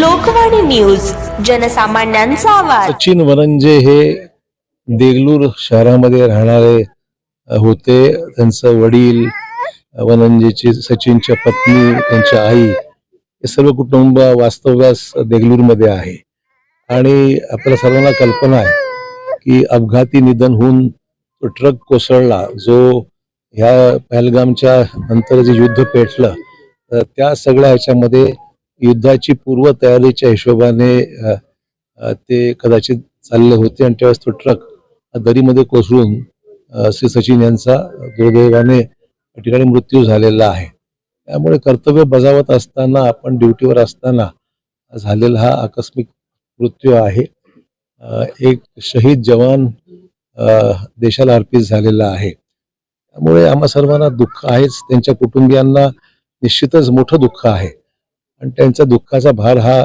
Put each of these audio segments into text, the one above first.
Lokvani news जनसामान्यांचा आवाज. सचिन वरंजे हे देगलूर शहरामध्ये राहणारे होते. त्यांचं वडील वनंजेची सचिनच्या पत्नी त्यांच्या आई हे सर्व कुटुंब वास्तव्यास देगलूरमध्ये आहे. आणि आपल्या सर्वांना कल्पना आहे की अपघाती निधन होऊन तो ट्रक कोसळला. जो ह्या पहलगामच्या नंतर जे युद्ध पेटलं तर त्या सगळ्या ह्याच्यामध्ये युद्धाची पूर्वतयारीच्या हिशोबाने ते कदाचित चालले होते आणि त्यावेळेस तो ट्रक दरीमध्ये कोसळून श्री सचिन यांचा दुर्दैवाने ठिकाणी मृत्यू झालेला आहे. त्यामुळे कर्तव्य बजावत असताना आपण ड्युटीवर असताना झालेला हा आकस्मिक मृत्यू आहे. एक शहीद जवान देशाला अर्पित झालेला आहे. त्यामुळे आम्हा सर्वांना दुःख आहेच. त्यांच्या कुटुंबियांना निश्चितच मोठं दुःख आहे. आणि त्यांचा दुःखाचा भार हा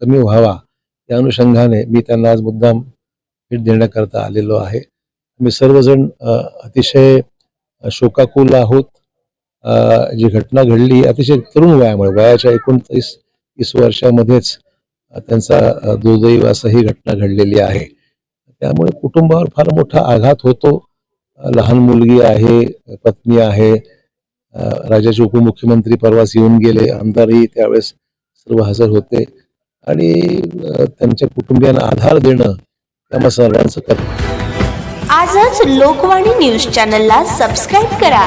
कमी व्हावा त्या अनुषंगाने मी त्यांना आज मुद्दाम भेट देण्याकरता आलेलो आहे. मी सर्वजण अतिशय शोकाकुल आहोत. जी घटना घडली अतिशय तरुण वयामुळे वयाच्या एकोणतीस तीस वर्षामध्येच त्यांचा दुर्दैव असं ही घटना घडलेली आहे. त्यामुळे कुटुंबावर फार मोठा आघात होतो. लहान मुलगी आहे पत्नी आहे राज्याचे उपमुख्यमंत्री परवास येऊन गेले. आमदारही त्यावेळेस सर्व हजर होते. आणि त्यांच्या कुटुंबियांना आधार देणं त्यामुळे सर्वांचं कर्तव्य. आजच लोकवाणी न्यूज चॅनलला सबस्क्राईब करा.